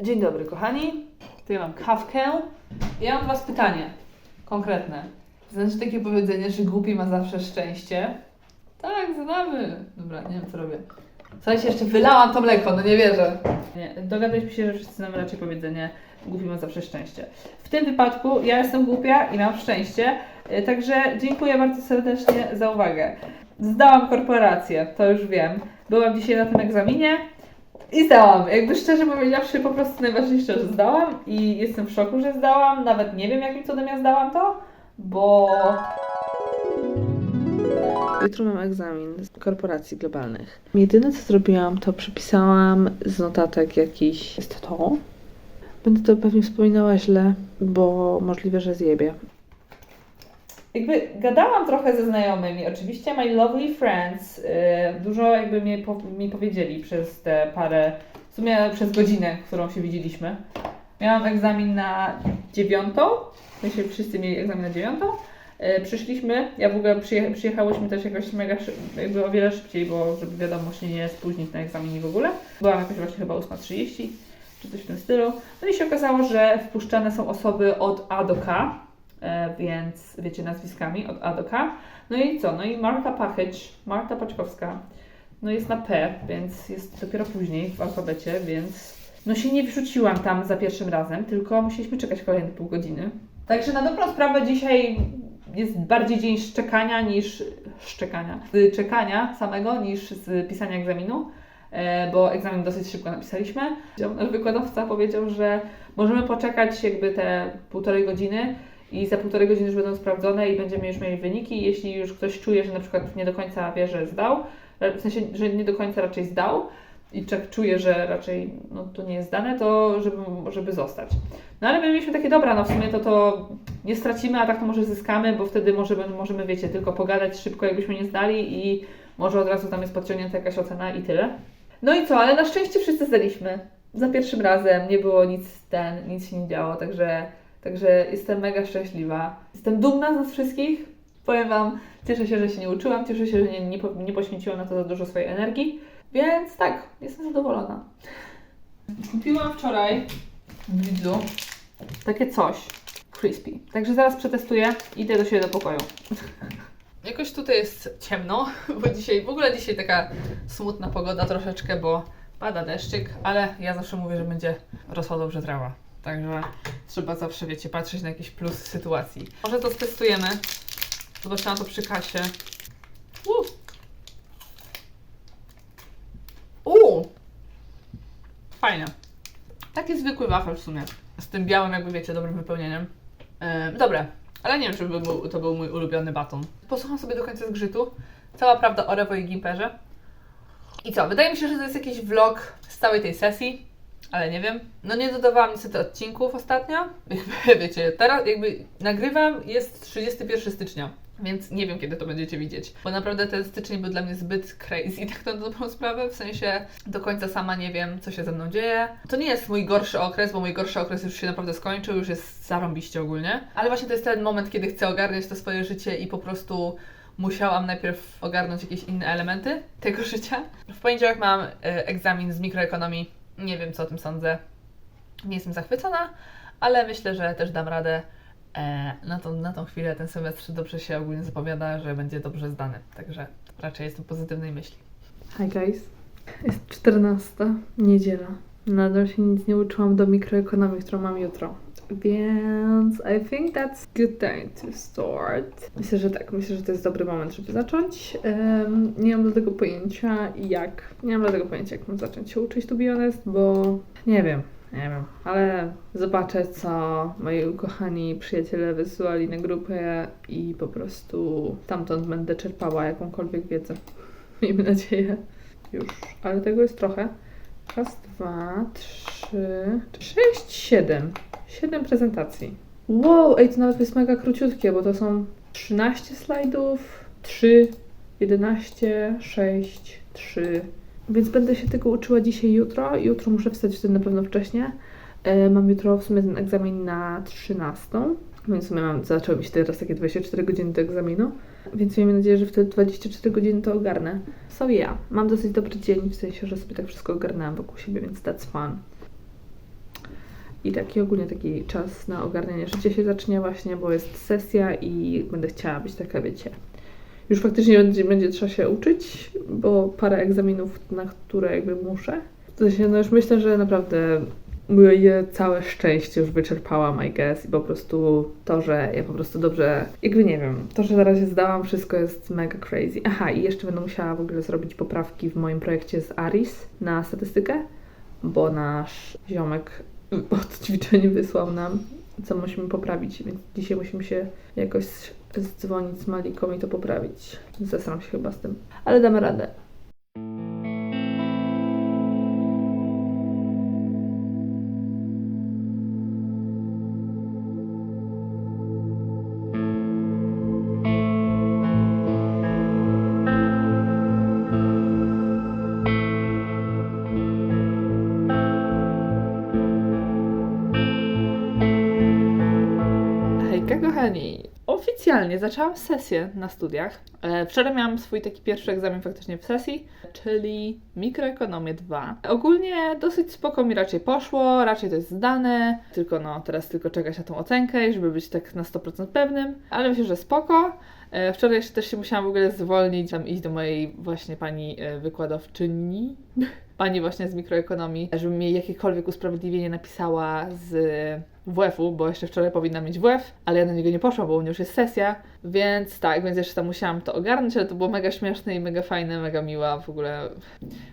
Dzień dobry, kochani. Tu ja mam kawkę. Ja mam Was pytanie konkretne. Znacie takie powiedzenie, że głupi ma zawsze szczęście? Tak, znamy. Dobra, nie wiem co robię. Słuchajcie, jeszcze wylałam to mleko, no nie wierzę. Nie, dogadaliśmy się, że wszyscy znamy raczej powiedzenie głupi ma zawsze szczęście. W tym wypadku ja jestem głupia i mam szczęście, y, także dziękuję bardzo serdecznie za uwagę. Zdałam korporację, to już wiem. Byłam dzisiaj na tym egzaminie i zdałam. Jakby szczerze powiedziawszy, po prostu najważniejsze, że zdałam i jestem w szoku, że zdałam. Nawet nie wiem, jakim cudem ja zdałam to, bo Jutro mam egzamin z korporacji globalnych. Jedyne co zrobiłam, to przepisałam z notatek jakiś jest to. Będę to pewnie wspominała źle, bo możliwe, że zjebie. Jakby gadałam trochę ze znajomymi, oczywiście my lovely friends, yy, dużo jakby mi, mi powiedzieli przez te parę, w sumie przez godzinę, którą się widzieliśmy. Miałam egzamin na dziewiątą, w sensie wszyscy mieli egzamin na dziewiątą. E, Przyszliśmy, ja w ogóle przyjecha, przyjechałyśmy też jakoś mega, jakby o wiele szybciej, bo żeby wiadomo się nie spóźnić na egzaminie w ogóle. Byłam jakoś właśnie chyba 8.30 czy coś w tym stylu. No i się okazało, że wpuszczane są osoby od A do K, więc wiecie nazwiskami od A do K. No i co? No i Marta Pachyć, Marta Paczkowska, no jest na P, więc jest dopiero później w alfabecie, więc no się nie wrzuciłam tam za pierwszym razem, tylko musieliśmy czekać kolejne pół godziny. Także na dobrą sprawę dzisiaj jest bardziej dzień szczekania niż szczekania, czekania samego niż z pisania egzaminu, e, bo egzamin dosyć szybko napisaliśmy. Nasz wykładowca powiedział, że możemy poczekać jakby te półtorej godziny i za półtorej godziny już będą sprawdzone i będziemy już mieli wyniki. Jeśli już ktoś czuje, że na przykład nie do końca wie, że zdał, w sensie, że nie do końca raczej zdał i czuje, że raczej no, to nie jest dane, to żeby, żeby zostać. No ale my mieliśmy takie, dobra, no w sumie to to nie stracimy, a tak to może zyskamy, bo wtedy możemy, możemy wiecie, tylko pogadać szybko, jakbyśmy nie zdali i może od razu tam jest podciągnięta jakaś ocena i tyle. No i co, ale na szczęście wszyscy zdaliśmy. Za pierwszym razem nie było nic ten, nic się nie działo, także, także jestem mega szczęśliwa. Jestem dumna z nas wszystkich. Powiem Wam, cieszę się, że się nie uczyłam, cieszę się, że nie, nie, nie poświęciłam na to za dużo swojej energii, więc tak, jestem zadowolona. Kupiłam wczoraj w Lidlu takie coś. Crispy. Także zaraz przetestuję. Idę do siebie do pokoju. Jakoś tutaj jest ciemno, bo dzisiaj, w ogóle dzisiaj taka smutna pogoda troszeczkę, bo pada deszczyk, ale ja zawsze mówię, że będzie rosła dobrze trawa. Także trzeba zawsze, wiecie, patrzeć na jakiś plus sytuacji. Może to stestujemy. Zobaczyłam to przy kasie. Uuu. Uuu. Fajne. Taki zwykły wafel w sumie. Z tym białym, jakby wiecie, dobrym wypełnieniem. Yy, dobre, ale nie wiem, czy by był, to był mój ulubiony baton. Posłucham sobie do końca zgrzytu. Cała prawda o Rewo i Gimperze. I co? Wydaje mi się, że to jest jakiś vlog z całej tej sesji, ale nie wiem. No nie dodawałam niestety odcinków ostatnio. Wiecie, teraz jakby nagrywam, jest 31 stycznia. Więc nie wiem, kiedy to będziecie widzieć. Bo naprawdę ten styczeń był dla mnie zbyt crazy, tak na dobrą sprawę. W sensie do końca sama nie wiem, co się ze mną dzieje. To nie jest mój gorszy okres, bo mój gorszy okres już się naprawdę skończył, już jest zarąbiście ogólnie. Ale właśnie to jest ten moment, kiedy chcę ogarniać to swoje życie i po prostu musiałam najpierw ogarnąć jakieś inne elementy tego życia. W poniedziałek mam e, egzamin z mikroekonomii. Nie wiem, co o tym sądzę. Nie jestem zachwycona, ale myślę, że też dam radę. E, na, tą, na tą chwilę ten semestr dobrze się ogólnie zapowiada, że będzie dobrze zdany. Także raczej jestem pozytywnej myśli. Hi guys. Jest 14, niedziela. Nadal się nic nie uczyłam do mikroekonomii, którą mam jutro. Więc I think that's good time to start. Myślę, że tak. Myślę, że to jest dobry moment, żeby zacząć. Em, nie mam do tego pojęcia jak. Nie mam do tego pojęcia, jak mam zacząć się uczyć, to be honest, bo nie wiem. Nie wiem, ale zobaczę, co moi ukochani przyjaciele wysyłali na grupę i po prostu stamtąd będę czerpała jakąkolwiek wiedzę. Miejmy nadzieję. Już, ale tego jest trochę. Raz, dwa, trzy, sześć, siedem. Siedem prezentacji. Wow, ej, to nawet jest mega króciutkie, bo to są 13 slajdów, 3, 11, 6, 3. Więc będę się tego uczyła dzisiaj jutro. Jutro muszę wstać wtedy na pewno wcześnie. E, mam jutro w sumie ten egzamin na 13, więc w sumie mam, zaczęły mi się teraz takie 24 godziny do egzaminu. Więc miejmy nadzieję, że wtedy 24 godziny to ogarnę. So yeah, mam dosyć dobry dzień, w sensie, że sobie tak wszystko ogarnęłam wokół siebie, więc that's fun. I taki ogólnie taki czas na ogarnianie życia się zacznie właśnie, bo jest sesja i będę chciała być taka, wiecie. Już faktycznie będzie, będzie trzeba się uczyć, bo parę egzaminów, na które jakby muszę. W sensie, no już myślę, że naprawdę moje całe szczęście już wyczerpałam, I guess, i po prostu to, że ja po prostu dobrze, jakby nie wiem, to, że na razie zdałam wszystko jest mega crazy. Aha, i jeszcze będę musiała w ogóle zrobić poprawki w moim projekcie z ARIS na statystykę, bo nasz ziomek od ćwiczeń wysłał nam, co musimy poprawić, więc dzisiaj musimy się jakoś zdzwonić z Maliką i to poprawić. Zesram się chyba z tym, ale damy radę. Oficjalnie zaczęłam sesję na studiach. E, Wczoraj miałam swój taki pierwszy egzamin faktycznie w sesji, czyli mikroekonomię 2. Ogólnie dosyć spoko mi raczej poszło, raczej to jest zdane, tylko no teraz tylko czekać na tą ocenkę, żeby być tak na 100% pewnym, ale myślę, że spoko. E, Wczoraj jeszcze też się musiałam w ogóle zwolnić, tam iść do mojej właśnie pani e, wykładowczyni, pani właśnie z mikroekonomii, żeby mi jakiekolwiek usprawiedliwienie napisała z WF-u, bo jeszcze wczoraj powinna mieć WF, ale ja na niego nie poszłam, bo u mnie już jest sesja, więc tak, więc jeszcze tam musiałam to ogarnąć, ale to było mega śmieszne i mega fajne, mega miła, w ogóle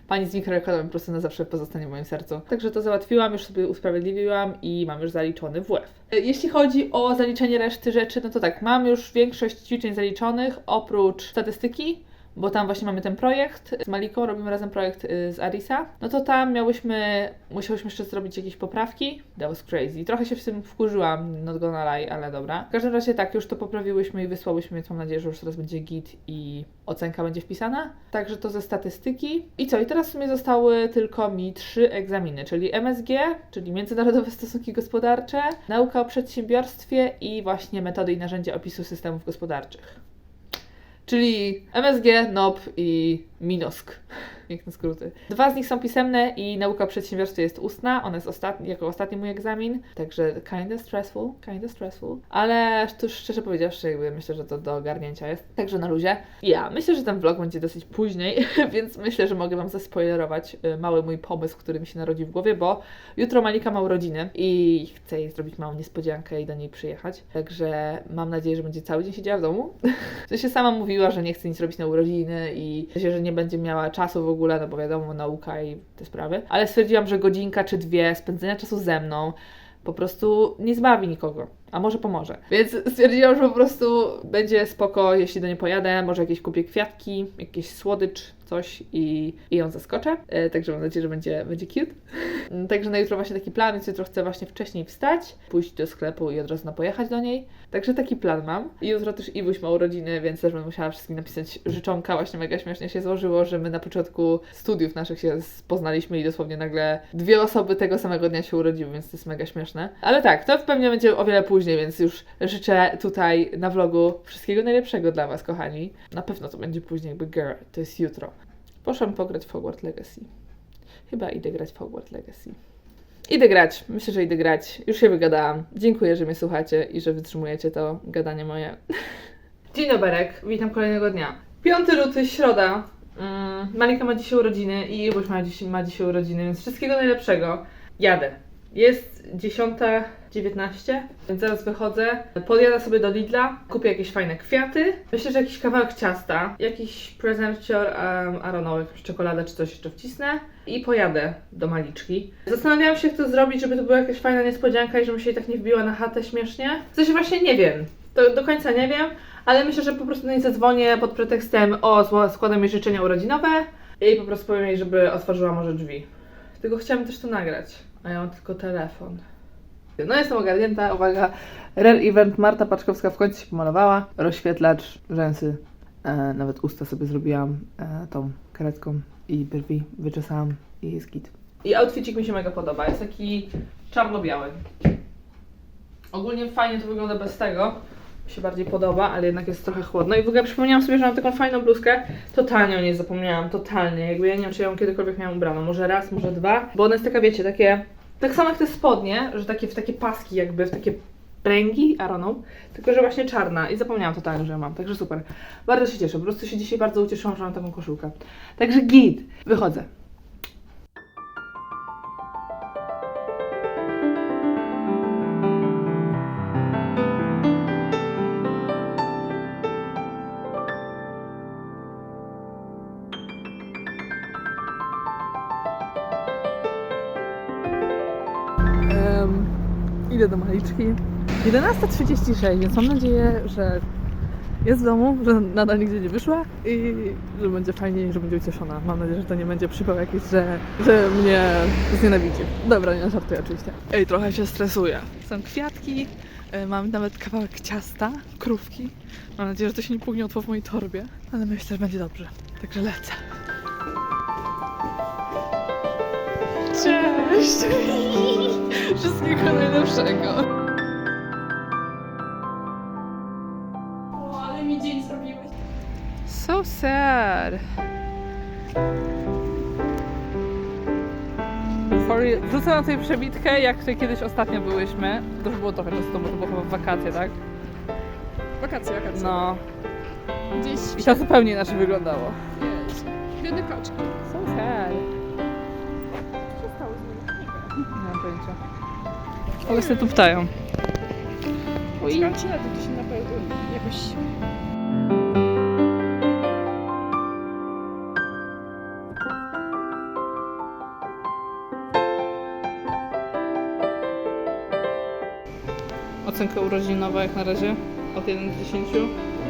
pani z mikroekonomii po prostu na zawsze pozostanie w moim sercu. Także to załatwiłam, już sobie usprawiedliwiłam i mam już zaliczony WF. E, Jeśli chodzi o zaliczenie reszty rzeczy, no to tak, mam już większość ćwiczeń zaliczonych, oprócz statystyki, bo tam właśnie mamy ten projekt z Maliką, robimy razem projekt y, z Arisa, no to tam miałyśmy, musiałyśmy jeszcze zrobić jakieś poprawki. That was crazy. Trochę się w tym wkurzyłam, not gonna lie, ale dobra. W każdym razie tak, już to poprawiłyśmy i wysłałyśmy, więc mam nadzieję, że już teraz będzie git i ocenka będzie wpisana. Także to ze statystyki. I co? I teraz w sumie zostały tylko mi trzy egzaminy, czyli MSG, czyli Międzynarodowe Stosunki Gospodarcze, Nauka o Przedsiębiorstwie i właśnie Metody i Narzędzia Opisu Systemów Gospodarczych. Czyli MSG, NOP i MINOSK. Piękne skróty. Dwa z nich są pisemne i nauka o przedsiębiorstwie jest ustna. Ona jest ostatni, jako ostatni mój egzamin, także kinda stressful, kinda stressful. Ale tu szczerze powiedziawszy, jakby myślę, że to do ogarnięcia jest. Także na luzie. Ja myślę, że ten vlog będzie dosyć później, więc myślę, że mogę Wam zaspoilerować y, mały mój pomysł, który mi się narodził w głowie, bo jutro Malika ma urodziny i chcę jej zrobić małą niespodziankę i do niej przyjechać. Także mam nadzieję, że będzie cały dzień siedziała w domu. W sensie sama mówiła, że nie chce nic robić na urodziny i że nie będzie miała czasu w ogóle, no bo wiadomo, nauka i te sprawy. Ale stwierdziłam, że godzinka czy dwie spędzenia czasu ze mną po prostu nie zbawi nikogo, a może pomoże. Więc stwierdziłam, że po prostu będzie spoko, jeśli do niej pojadę, może jakieś kupię kwiatki, jakiś słodycz, coś i, i ją zaskoczę. E, także mam nadzieję, że będzie, będzie cute. Mm, Także na jutro właśnie taki plan, więc jutro chcę właśnie wcześniej wstać, pójść do sklepu i od razu na pojechać do niej. Także taki plan mam. I jutro też Iwuś ma urodziny, więc też będę musiała wszystkim napisać życzonka. Właśnie mega śmiesznie się złożyło, że my na początku studiów naszych się poznaliśmy i dosłownie nagle dwie osoby tego samego dnia się urodziły, więc to jest mega śmieszne. Ale tak, to pewnie będzie o wiele później, więc już życzę tutaj na vlogu wszystkiego najlepszego dla Was, kochani. Na pewno to będzie później, jakby girl, to jest jutro. Poszłam pograć w Hogwarts Legacy. Chyba idę grać w Hogwarts Legacy. Idę grać. Myślę, że idę grać. Już się wygadałam. Dziękuję, że mnie słuchacie i że wytrzymujecie to gadanie moje. Dzień doberek. Witam kolejnego dnia. 5 luty, środa. Mm, Malika ma dzisiaj urodziny i Ibuś ma dzisiaj, ma dzisiaj urodziny, więc wszystkiego najlepszego. Jadę. Jest 10.19, więc zaraz wychodzę. Podjadę sobie do Lidla, kupię jakieś fajne kwiaty. Myślę, że jakiś kawałek ciasta, jakiś prezencior, um, I jakąś czekoladę czy coś jeszcze wcisnę i pojadę do Maliczki. Zastanawiałam się, jak to zrobić, żeby to była jakaś fajna niespodzianka i żebym się jej tak nie wbiła na chatę śmiesznie. Sensie właśnie nie wiem. To do końca nie wiem, ale myślę, że po prostu do niej zadzwonię pod pretekstem o, składam jej życzenia urodzinowe i po prostu powiem jej, żeby otworzyła może drzwi. Tylko chciałam też to nagrać, a ja mam tylko telefon. No jestem ogarnięta, uwaga. Rare Event, Marta Paczkowska w końcu się pomalowała. Rozświetlacz, rzęsy, e, nawet usta sobie zrobiłam e, tą karetką i brwi wyczesałam i jest git. I outfitik mi się mega podoba, jest taki czarno-biały. Ogólnie fajnie to wygląda bez tego. Mi się bardziej podoba, ale jednak jest trochę chłodno. I w ogóle przypomniałam sobie, że mam taką fajną bluzkę. Totalnie o niej zapomniałam, totalnie. Jakby ja nie wiem, czy ją kiedykolwiek miałam ubraną. Może raz, może dwa. Bo ona jest taka, wiecie, takie Tak samo jak te spodnie, że takie w takie paski jakby, w takie pręgi, know, tylko że właśnie czarna i zapomniałam totalnie, że mam, także super. Bardzo się cieszę, po prostu się dzisiaj bardzo ucieszyłam, że mam taką koszulkę. Także git, wychodzę. Idę do Maliczki. 11.36, więc mam nadzieję, że jest w domu, że nadal nigdzie nie wyszła i że będzie fajnie i że będzie ucieszona. Mam nadzieję, że to nie będzie przypał jakiś, że, że mnie znienawidzi. Dobra, nie żartuję oczywiście. Ej, trochę się stresuję. Są kwiatki, e, mam nawet kawałek ciasta, krówki. Mam nadzieję, że to się nie pugniotło w mojej torbie, ale myślę, że będzie dobrze. Także lecę. Cześć! Wszystkiego najlepszego. O, ale mi dzień zrobiłeś. So sad. Sorry, wrzucę na tutaj przebitkę, jak tutaj kiedyś ostatnio byłyśmy. To już było trochę czasu temu, to było chyba w wakacje, tak? Wakacje, wakacje. No. Gdzieś I to zupełnie inaczej wyglądało. biedne kaczki. So sad. Pojęcia. Ale się tu ptają. Na to, się na pewno jakoś... Ocenka urodzinowa jak na razie? Od 1 do 10?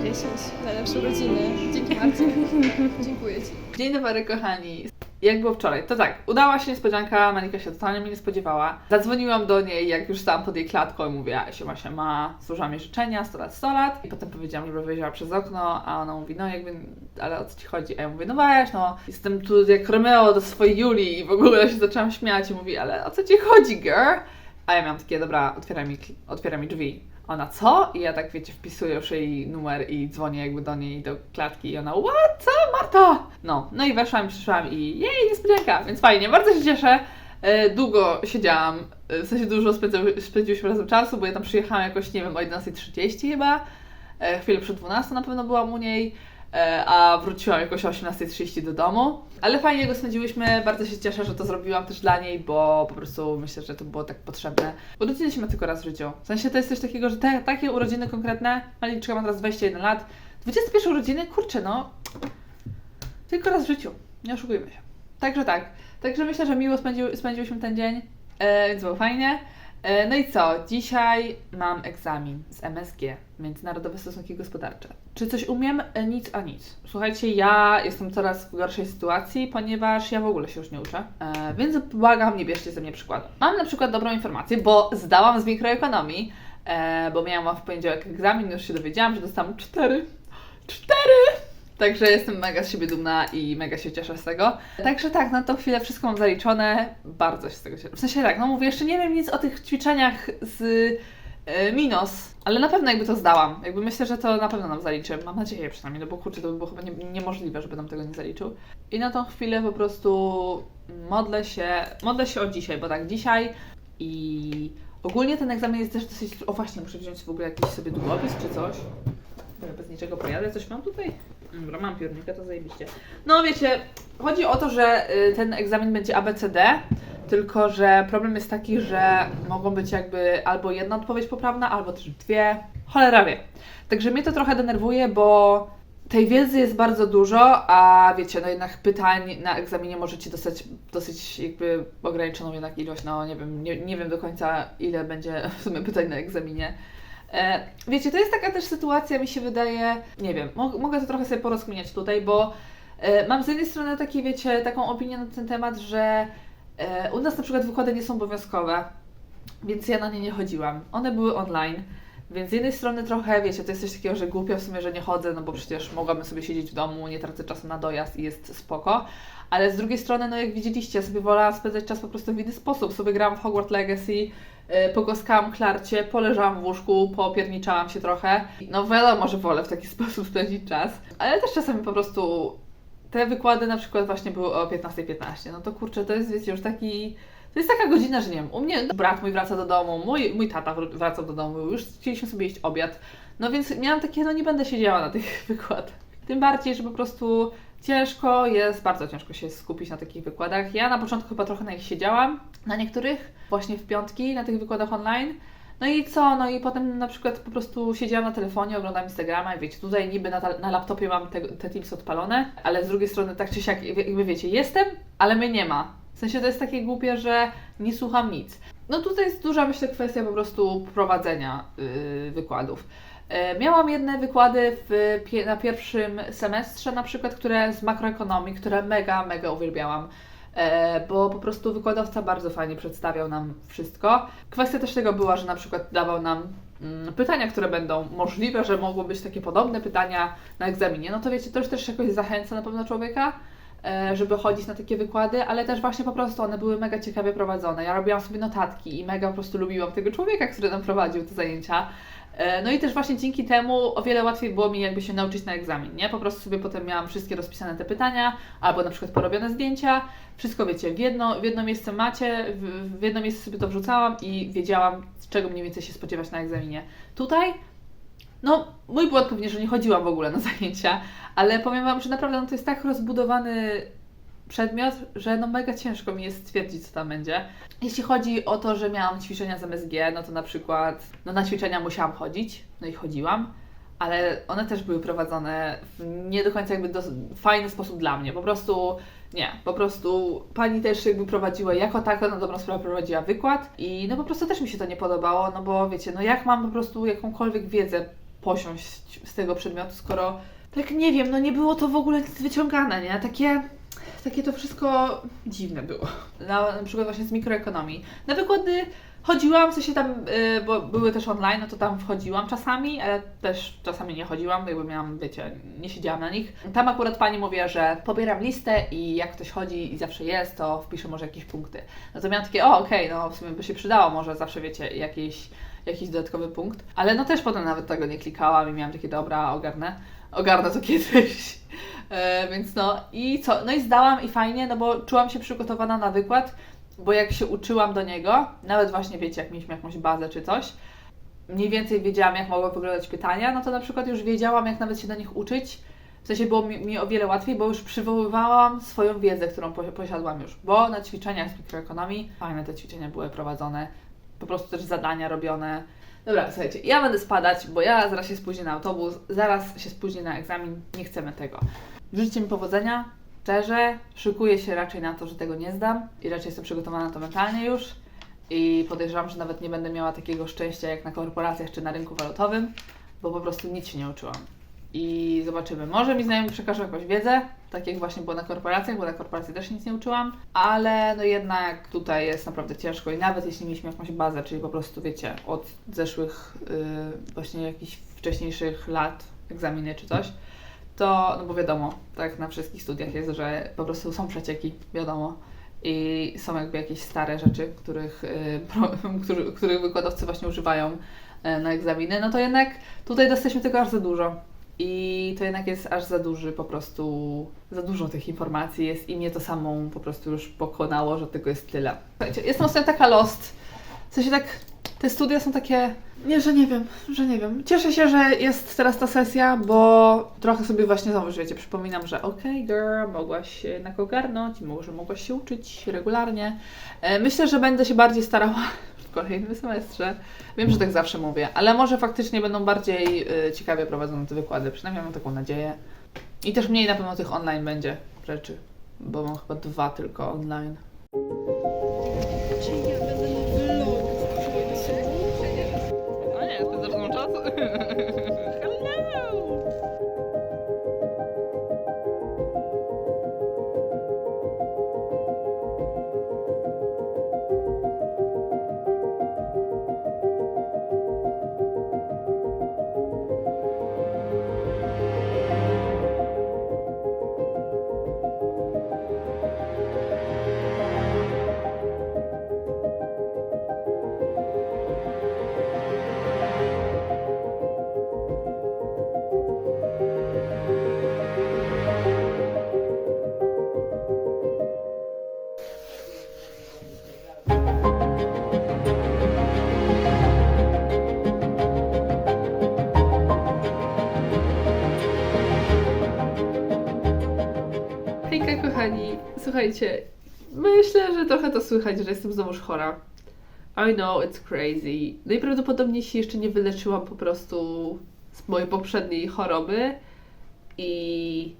10. Najlepsze urodziny. Dzięki Marcie. Dziękuję ci. Dzień dobry, kochani. Jak było wczoraj? To tak, udała się niespodzianka, Malika się totalnie mnie nie spodziewała. Zadzwoniłam do niej, jak już stałam pod jej klatką i mówię, siema, siema, służa mi życzenia, 100 lat, 100 lat. I potem powiedziałam, żeby wyjrzała przez okno, a ona mówi, no jakby, ale o co Ci chodzi? A ja mówię, no weź, no, jestem tu jak Romeo do swojej Julii i w ogóle się zaczęłam śmiać i mówi, ale o co Ci chodzi, girl? A ja miałam takie, dobra, otwieraj mi, mi drzwi. Ona co? I ja tak, wiecie, wpisuję już jej numer i dzwonię jakby do niej do klatki i ona, what? Co? Marta? No, no i weszłam, przyszłam i jej, niespodzianka, więc fajnie, bardzo się cieszę. E, Długo siedziałam, e, w sensie dużo spędziłyśmy razem czasu, bo ja tam przyjechałam jakoś, nie wiem, o 11.30 chyba, e, chwilę przed 12 na pewno byłam u niej, a wróciłam jakoś o 18.30 do domu. Ale fajnie go spędziłyśmy, bardzo się cieszę, że to zrobiłam też dla niej, bo po prostu myślę, że to było tak potrzebne. Urodziny się ma tylko raz w życiu. W sensie to jest coś takiego, że te, takie urodziny konkretne, Maliczka ma teraz 21 lat, 21 urodziny, kurczę no, tylko raz w życiu, nie oszukujmy się. Także tak, także myślę, że miło spędził, spędziłyśmy ten dzień, e, więc było fajnie. E, No i co? Dzisiaj mam egzamin z MSG, Międzynarodowe Stosunki Gospodarcze. Czy coś umiem? E, Nic a nic. Słuchajcie, ja jestem coraz w gorszej sytuacji, ponieważ ja w ogóle się już nie uczę, e, więc błagam, nie bierzcie ze mnie przykładu. Mam na przykład dobrą informację, bo zdałam z mikroekonomii, bo miałam w poniedziałek egzamin, już się dowiedziałam, że dostałam cztery. Cztery! Także jestem mega z siebie dumna i mega się cieszę z tego. Także tak, na tą chwilę wszystko mam zaliczone. Bardzo się z tego cieszę. W sensie tak, no mówię, jeszcze nie wiem nic o tych ćwiczeniach z e, Minos, ale na pewno jakby to zdałam. Jakby myślę, że to na pewno nam zaliczy. Mam nadzieję przynajmniej, no bo kurczę, to by było chyba nie, niemożliwe, żeby nam tego nie zaliczył. I na tą chwilę po prostu modlę się, modlę się o dzisiaj, bo tak, dzisiaj i ogólnie ten egzamin jest też dosyć... O właśnie, muszę wziąć w ogóle jakiś sobie długopis czy coś. Bez niczego pojadę. Coś mam tutaj? Dobra, mam piórnika, to zajebiście. No wiecie, chodzi o to, że y, ten egzamin będzie ABCD, tylko że problem jest taki, że mogą być jakby albo jedna odpowiedź poprawna, albo też dwie. Cholera wie. Także mnie to trochę denerwuje, bo tej wiedzy jest bardzo dużo, a wiecie, no jednak pytań na egzaminie możecie dostać dosyć jakby ograniczoną jednak ilość, no nie wiem, nie, nie wiem do końca ile będzie w sumie pytań na egzaminie. E, wiecie, to jest taka też sytuacja, mi się wydaje, nie wiem, mo- mogę to trochę sobie porozkminiać tutaj, bo e, mam z jednej strony takie, wiecie, taką opinię na ten temat, że e, u nas na przykład wykłady nie są obowiązkowe, więc ja na nie nie chodziłam. One były online, więc z jednej strony trochę, wiecie, to jest coś takiego, że głupio w sumie, że nie chodzę, no bo przecież mogłabym sobie siedzieć w domu, nie tracę czasu na dojazd i jest spoko. Ale z drugiej strony, no jak widzieliście, sobie wolałam spędzać czas po prostu w inny sposób. Sobie grałam w Hogwarts Legacy, pogłaskałam Klarcie, poleżałam w łóżku, popierniczałam się trochę. No wiadomo, że wolę w taki sposób spędzić czas. Ale też czasami po prostu te wykłady na przykład właśnie były o 15.15. No to kurczę, to jest wiecie, już taki To jest taka godzina, że nie wiem, u mnie brat mój wraca do domu, mój, mój tata wr- wracał do domu, już chcieliśmy sobie iść obiad. No więc miałam takie, no nie będę siedziała na tych wykładach. Tym bardziej, że po prostu ciężko jest, bardzo ciężko się skupić na takich wykładach. Ja na początku chyba trochę na nich siedziałam, na niektórych, właśnie w piątki, na tych wykładach online. No i co? No i potem na przykład po prostu siedziałam na telefonie, oglądam Instagrama i wiecie, tutaj niby na, na laptopie mam te, te Teams odpalone, ale z drugiej strony tak czy siak, jakby wiecie, jestem, ale mnie nie ma. W sensie to jest takie głupie, że nie słucham nic. No tutaj jest duża, myślę, kwestia po prostu prowadzenia yy, wykładów. E, Miałam jedne wykłady w, na pierwszym semestrze, na przykład, które z makroekonomii, które mega, mega uwielbiałam. E, bo po prostu wykładowca bardzo fajnie przedstawiał nam wszystko. Kwestia też tego była, że na przykład dawał nam mm, pytania, które będą możliwe, że mogły być takie podobne pytania na egzaminie. No to wiecie, to już też jakoś zachęca na pewno człowieka, e, żeby chodzić na takie wykłady, ale też właśnie po prostu one były mega ciekawie prowadzone. Ja robiłam sobie notatki i mega po prostu lubiłam tego człowieka, który nam prowadził te zajęcia. E, No i też właśnie dzięki temu o wiele łatwiej było mi jakby się nauczyć na egzamin, nie? Po prostu sobie potem miałam wszystkie rozpisane te pytania, albo na przykład porobione zdjęcia, wszystko wiecie, w jedno, w jedno miejsce macie, w, w jedno miejsce sobie to wrzucałam i wiedziałam, czego mniej więcej się spodziewać na egzaminie. Tutaj, no, mój błąd pewnie, że nie chodziłam w ogóle na zajęcia, ale powiem Wam, że naprawdę no, to jest tak rozbudowany przedmiot, że no mega ciężko mi jest stwierdzić, co tam będzie. Jeśli chodzi o to, że miałam ćwiczenia z MSG, no to na przykład no na ćwiczenia musiałam chodzić, no i chodziłam, ale one też były prowadzone w nie do końca jakby do, fajny sposób dla mnie. Po prostu nie, po prostu pani też jakby prowadziła jako taka na dobrą sprawę prowadziła wykład i no po prostu też mi się to nie podobało, no bo wiecie, no jak mam po prostu jakąkolwiek wiedzę posiąść z tego przedmiotu, skoro tak nie wiem, no nie było to w ogóle nic wyciągane, nie? Takie takie to wszystko dziwne było. Na, na przykład właśnie z mikroekonomii. Na wykłady chodziłam, w sensie tam, y, bo były też online, no to tam wchodziłam czasami, ale też czasami nie chodziłam, jakby miałam, wiecie, nie siedziałam na nich. Tam akurat pani mówiła, że pobieram listę i jak ktoś chodzi i zawsze jest, to wpiszę może jakieś punkty. No to miałam takie, o okej, no w sumie by się przydało może zawsze, wiecie, jakiś, jakiś dodatkowy punkt. Ale no też potem nawet tego nie klikałam i miałam takie, dobra, ogarnę. Ogarnę to kiedyś. E, więc no i co? No i zdałam i fajnie, no bo czułam się przygotowana na wykład, bo jak się uczyłam do niego, nawet właśnie wiecie, jak mieliśmy jakąś bazę czy coś, mniej więcej wiedziałam, jak mogły wyglądać pytania, no to na przykład już wiedziałam, jak nawet się do nich uczyć. W sensie było mi, mi o wiele łatwiej, bo już przywoływałam swoją wiedzę, którą po, posiadłam już. Bo na ćwiczeniach z mikroekonomii fajne te ćwiczenia były prowadzone, po prostu też zadania robione. Dobra, słuchajcie, ja będę spadać, bo ja zaraz się spóźnię na autobus, zaraz się spóźnię na egzamin, nie chcemy tego. Życzcie mi powodzenia, szczerze, szykuję się raczej na to, że tego nie zdam i raczej jestem przygotowana na to mentalnie już i podejrzewam, że nawet nie będę miała takiego szczęścia jak na korporacjach czy na rynku walutowym, bo po prostu nic się nie uczyłam. I zobaczymy. Może mi znajomi przekażą jakąś wiedzę, tak jak właśnie było na korporacjach, bo na korporacji też nic nie uczyłam, ale no jednak tutaj jest naprawdę ciężko i nawet jeśli mieliśmy jakąś bazę, czyli po prostu wiecie, od zeszłych yy, właśnie jakichś wcześniejszych lat egzaminy czy coś, to, no bo wiadomo, tak na wszystkich studiach jest, że po prostu są przecieki, wiadomo. I są jakby jakieś stare rzeczy, których, y, których wykładowcy właśnie używają y, na egzaminy, no to jednak tutaj dostaliśmy tego za dużo. I to jednak jest aż za duży po prostu, za dużo tych informacji jest i mnie to samą po prostu już pokonało, że tego jest tyle. Słuchajcie, jestem ostatnio taka lost. W sensie tak, te studia są takie, nie, że nie wiem, że nie wiem. Cieszę się, że jest teraz ta sesja, bo trochę sobie właśnie znowu, że wiecie, przypominam, że okej, girl, mogłaś się jednak ogarnąć, może mogłaś się uczyć regularnie. E, Myślę, że będę się bardziej starała kolejnym semestrze. Wiem, że tak zawsze mówię, ale może faktycznie będą bardziej y, ciekawie prowadzone te wykłady, przynajmniej mam taką nadzieję. I też mniej na pewno tych online będzie rzeczy, bo mam chyba dwa tylko online. Słuchajcie, myślę, że trochę to słychać, że jestem znowuż chora. I know it's crazy. Najprawdopodobniej się jeszcze nie wyleczyłam po prostu z mojej poprzedniej choroby i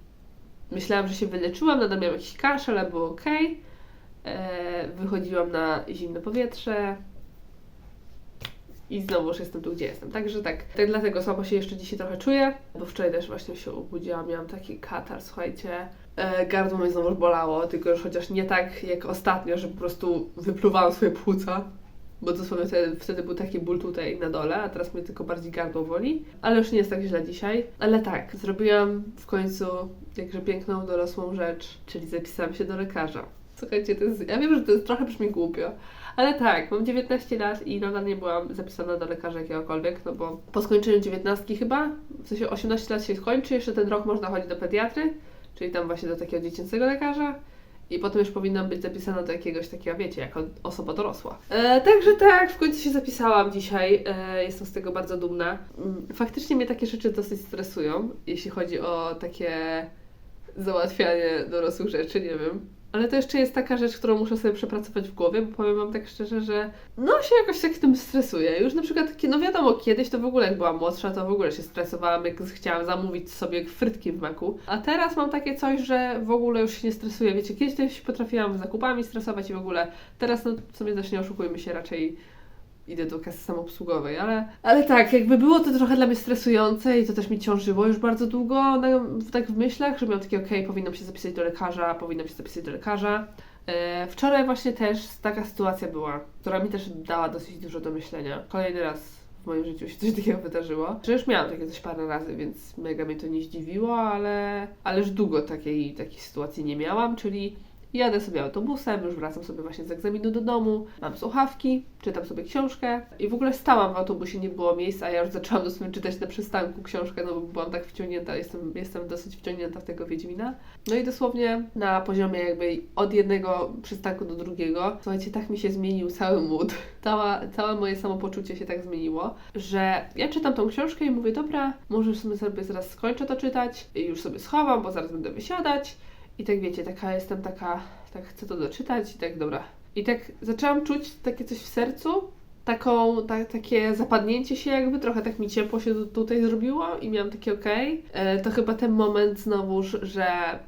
myślałam, że się wyleczyłam, nadal miałam jakiś kaszel, ale było ok. Wychodziłam na zimne powietrze i znowuż jestem tu, gdzie jestem. Także tak, tak dlatego słabo się jeszcze dzisiaj trochę czuję, bo wczoraj też właśnie się obudziłam, miałam taki katar, słuchajcie. E, gardło mnie znowuż bolało, tylko już chociaż nie tak jak ostatnio, że po prostu wypluwałam swoje płuca, bo dosłownie wtedy, wtedy był taki ból tutaj na dole, a teraz mnie tylko bardziej gardło woli. Ale już nie jest tak źle dzisiaj. Ale tak, zrobiłam w końcu jakże piękną, dorosłą rzecz, czyli zapisałam się do lekarza. Słuchajcie, to jest, ja wiem, że to jest trochę brzmi głupio, ale tak, mam 19 lat i nadal nie byłam zapisana do lekarza jakiegokolwiek, no bo po skończeniu 19 chyba, w sensie 18 lat się skończy, jeszcze ten rok można chodzić do pediatry, czyli tam właśnie do takiego dziecięcego lekarza. I potem już powinnam być zapisana do jakiegoś takiego, wiecie, jako osoba dorosła. E, także tak, w końcu się zapisałam dzisiaj. E, jestem z tego bardzo dumna. Mm, Faktycznie mnie takie rzeczy dosyć stresują, jeśli chodzi o takie załatwianie dorosłych rzeczy, nie wiem. Ale to jeszcze jest taka rzecz, którą muszę sobie przepracować w głowie, bo powiem Wam tak szczerze, że no się jakoś tak tym stresuję. Już na przykład, no wiadomo, kiedyś to w ogóle jak byłam młodsza, to w ogóle się stresowałam, jak chciałam zamówić sobie frytki w maku. A teraz mam takie coś, że w ogóle już się nie stresuję. Wiecie, kiedyś też potrafiłam z zakupami stresować i w ogóle teraz, no w sumie też nie oszukujmy się, raczej idę do kasy samoobsługowej, ale, ale tak, jakby było to trochę dla mnie stresujące i to też mi ciążyło już bardzo długo na, tak w myślach, że miałam takie, okej, powinnam się zapisać do lekarza, powinnam się zapisać do lekarza. E, wczoraj właśnie też taka sytuacja była, która mi też dała dosyć dużo do myślenia. Kolejny raz w moim życiu się coś takiego wydarzyło, że już miałam takie coś parę razy, więc mega mnie to nie zdziwiło, ale, ale już długo takiej, takiej sytuacji nie miałam, czyli Jadę sobie autobusem, już wracam sobie właśnie z egzaminu do domu, mam słuchawki, czytam sobie książkę i w ogóle stałam w autobusie, nie było miejsca, a ja już zaczęłam dosłownie czytać na przystanku książkę, no bo byłam tak wciągnięta, jestem, jestem dosyć wciągnięta w tego Wiedźmina. No i dosłownie na poziomie jakby od jednego przystanku do drugiego, słuchajcie, tak mi się zmienił cały mood, cała, całe moje samopoczucie się tak zmieniło, że ja czytam tą książkę i mówię, dobra, może sobie, zaraz skończę to czytać już sobie schowam, bo zaraz będę wysiadać. I tak wiecie, taka jestem taka, tak chcę to doczytać i tak dobra. I tak zaczęłam czuć takie coś w sercu, taką, ta, takie zapadnięcie się jakby, trochę tak mi ciepło się tu- tutaj zrobiło i miałam takie okej. E, To chyba ten moment znowu, że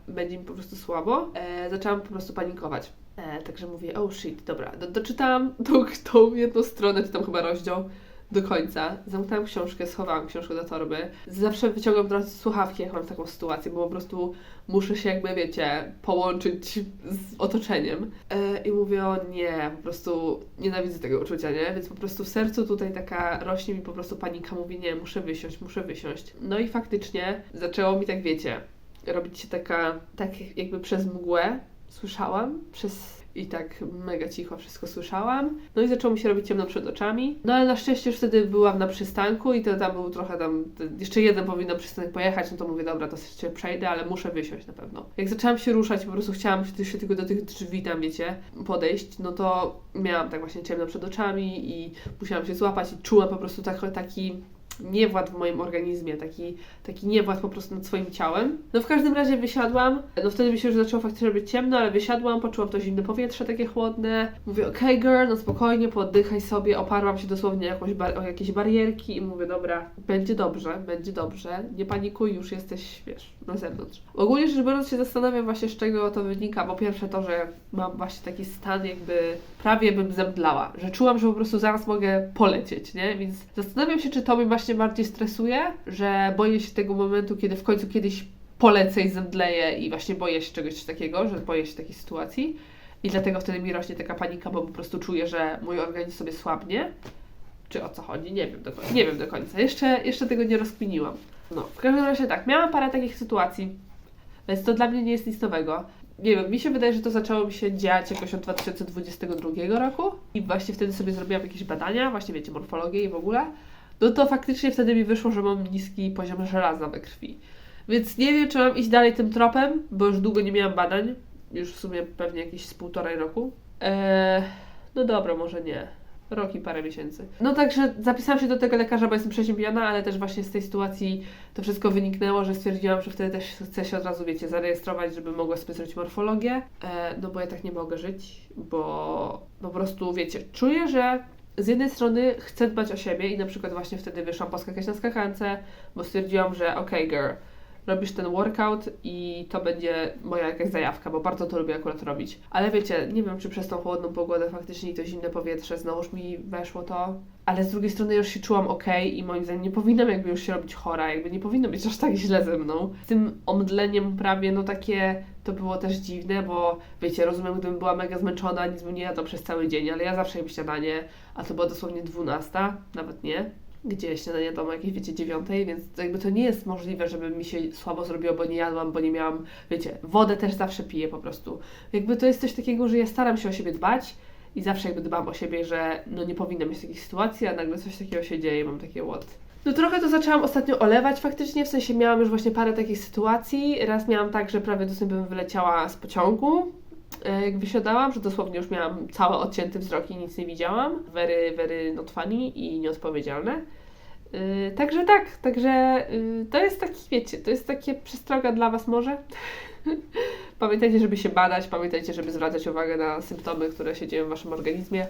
będzie mi po prostu słabo. E, zaczęłam po prostu panikować. E, także mówię, oh shit, dobra, do, doczytałam tą, tą jedną stronę, czy tam chyba rozdział do końca. Zamknęłam książkę, schowałam książkę do torby. Zawsze wyciągam teraz słuchawki, jak mam taką sytuację, bo po prostu muszę się jakby, wiecie, połączyć z otoczeniem. E, I mówię, o nie, po prostu nienawidzę tego uczucia, nie? Więc po prostu w sercu tutaj taka rośnie mi po prostu panika, mówi, nie, muszę wysiąść, muszę wysiąść. No i faktycznie zaczęło mi tak, wiecie, robić się taka, tak jakby przez mgłę słyszałam, przez i tak mega cicho wszystko słyszałam. No i zaczęło mi się robić ciemno przed oczami. No ale na szczęście już wtedy byłam na przystanku i to tam był trochę tam, jeszcze jeden powinien przystanek pojechać, no to mówię, dobra, to jeszcze przejdę, ale muszę wysiąść na pewno. Jak zaczęłam się ruszać, po prostu chciałam się się tylko do tych drzwi tam, wiecie, podejść, no to miałam tak właśnie ciemno przed oczami i musiałam się złapać i czułam po prostu tak, taki niewład w moim organizmie, taki, taki niewład po prostu nad swoim ciałem. No w każdym razie wysiadłam, no wtedy mi się już zaczęło faktycznie robić ciemno, ale wysiadłam, poczułam to zimne powietrze takie chłodne. Mówię, okej girl, no spokojnie, poddychaj sobie, oparłam się dosłownie jakąś bar- o jakieś barierki i mówię, dobra, będzie dobrze, będzie dobrze, nie panikuj, już jesteś, wiesz, na zewnątrz. Ogólnie rzecz biorąc się zastanawiam właśnie z czego to wynika, bo pierwsze to, że mam właśnie taki stan jakby prawie bym zemdlała, że czułam, że po prostu zaraz mogę polecieć, nie? Więc zastanawiam się, czy to mnie właśnie bardziej stresuje, że boję się tego momentu, kiedy w końcu kiedyś polecę i zemdleję i właśnie boję się czegoś takiego, że boję się takiej sytuacji i dlatego wtedy mi rośnie taka panika, bo po prostu czuję, że mój organizm sobie słabnie. Czy o co chodzi? Nie wiem do końca. Nie wiem do końca. Jeszcze, jeszcze tego nie rozkminiłam. No, w każdym razie tak, miałam parę takich sytuacji, więc to dla mnie nie jest nic nowego. Nie wiem, mi się wydaje, że to zaczęło mi się dziać jakoś od 2022 roku i właśnie wtedy sobie zrobiłam jakieś badania, właśnie wiecie, morfologię i w ogóle. No to faktycznie wtedy mi wyszło, że mam niski poziom żelaza we krwi. Więc nie wiem, czy mam iść dalej tym tropem, bo już długo nie miałam badań. Już w sumie pewnie jakieś z półtorej roku. Eee, no dobra, może nie. Rok i parę miesięcy. No także zapisałam się do tego lekarza, bo jestem przeziębiona, ale też właśnie z tej sytuacji to wszystko wyniknęło, że stwierdziłam, że wtedy też chcę się od razu, wiecie, zarejestrować, żeby mogła zrobić morfologię, e, no bo ja tak nie mogę żyć, bo po prostu, wiecie, czuję, że z jednej strony chcę dbać o siebie i na przykład właśnie wtedy wyszłam poskakać na skakance, bo stwierdziłam, że okej girl, robisz ten workout i to będzie moja jakaś zajawka, bo bardzo to lubię akurat robić. Ale wiecie, nie wiem, czy przez tą chłodną pogodę faktycznie i to zimne powietrze znowuż mi weszło to, ale z drugiej strony już się czułam ok i moim zdaniem nie powinnam jakby już się robić chora, jakby nie powinno być aż tak źle ze mną. Z tym omdleniem prawie, no takie to było też dziwne, bo wiecie, rozumiem, gdybym była mega zmęczona, nic bym nie jadła przez cały dzień, ale ja zawsze jem śniadanie, a to była dosłownie 12, nawet nie gdzie śniadanie jadłam o jakiejś, wiecie, dziewiątej, więc jakby to nie jest możliwe, żeby mi się słabo zrobiło, bo nie jadłam, bo nie miałam, wiecie, wodę też zawsze piję po prostu. Jakby to jest coś takiego, że ja staram się o siebie dbać i zawsze jakby dbam o siebie, że no nie powinna mieć takich sytuacji, a nagle coś takiego się dzieje mam takie what. No trochę to zaczęłam ostatnio olewać faktycznie, w sensie miałam już właśnie parę takich sytuacji. Raz miałam tak, że prawie dosłownie bym wyleciała z pociągu, e, jak wysiadałam, że dosłownie już miałam cały odcięty wzrok i nic nie widziałam. Very, very not funny i nieodpowiedzialne. Yy, także tak, także yy, to jest taki, wiecie, to jest takie przestroga dla Was może. pamiętajcie, żeby się badać, pamiętajcie, żeby zwracać uwagę na symptomy, które się dzieją w Waszym organizmie,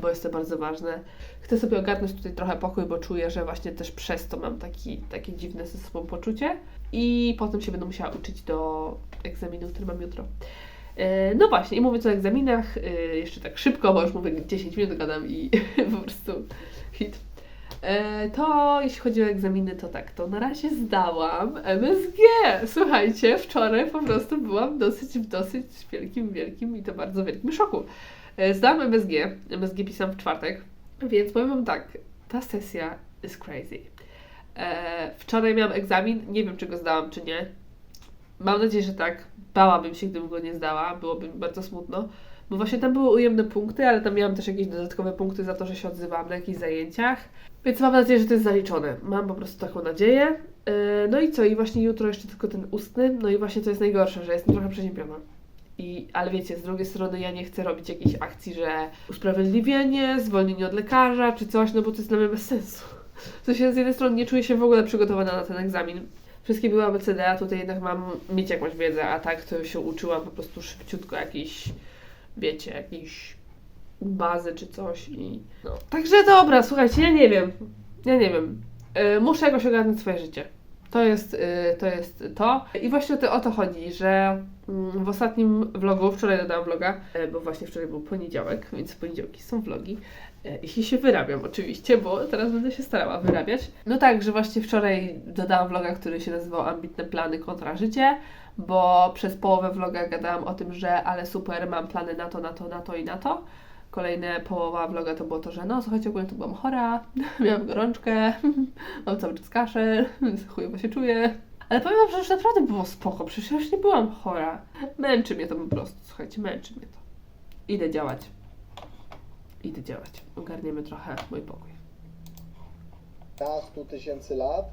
bo jest to bardzo ważne. Chcę sobie ogarnąć tutaj trochę pokój, bo czuję, że właśnie też przez to mam taki, takie dziwne ze sobą poczucie i potem się będę musiała uczyć do egzaminu, który mam jutro. Yy, No właśnie, i mówiąc o egzaminach, yy, jeszcze tak szybko, bo już mówię 10 minut gadam i po prostu hit. E, To jeśli chodzi o egzaminy, to tak, to na razie zdałam MSG. Słuchajcie, wczoraj po prostu byłam dosyć w dosyć wielkim, wielkim i to bardzo wielkim szoku. E, Zdałam MSG, MSG pisałam w czwartek, więc powiem Wam tak, ta sesja is crazy. E, Wczoraj miałam egzamin, nie wiem czy go zdałam, czy nie. Mam nadzieję, że tak. Bałabym się, gdybym go nie zdała, byłoby mi bardzo smutno. Bo właśnie tam były ujemne punkty, ale tam miałam też jakieś dodatkowe punkty za to, że się odzywałam na jakichś zajęciach. Więc mam nadzieję, że to jest zaliczone. Mam po prostu taką nadzieję. Yy, No i co? I właśnie jutro jeszcze tylko ten ustny. No i właśnie to jest najgorsze, że jestem trochę przeziębiona. I, ale wiecie, z drugiej strony ja nie chcę robić jakiejś akcji, że usprawiedliwienie, zwolnienie od lekarza czy coś, no bo to jest dla mnie bez sensu. W sensie z jednej strony nie czuję się w ogóle przygotowana na ten egzamin. Wszystkie były ABCD, a tutaj jednak mam mieć jakąś wiedzę, a tak to się uczyłam po prostu szybciutko jakiś, wiecie, jakiś bazy czy coś i no. Także dobra, słuchajcie, ja nie wiem. Ja nie wiem. Y, muszę jakoś ogarnąć swoje życie. To jest, y, to jest to. I właśnie o to, o to chodzi, że mm, w ostatnim vlogu, wczoraj dodałam vloga, y, bo właśnie wczoraj był poniedziałek, więc w poniedziałki są vlogi. Y, Jeśli się wyrabiam oczywiście, bo teraz będę się starała wyrabiać. No tak, że właśnie wczoraj dodałam vloga, który się nazywał Ambitne plany kontra życie, bo przez połowę vloga gadałam o tym, że ale super, mam plany na to, na to, na to i na to. Kolejne połowa vloga to było to, że no słuchajcie, ogólnie to byłam chora, miałam gorączkę, mam cały czas kaszel, chujowo się czuję. Ale powiem wam, że już naprawdę było spoko, przecież już nie byłam chora. Męczy mnie to po prostu, słuchajcie, męczy mnie to. Idę działać. Idę działać. Ogarniemy trochę mój pokój. na 100 tysięcy lat,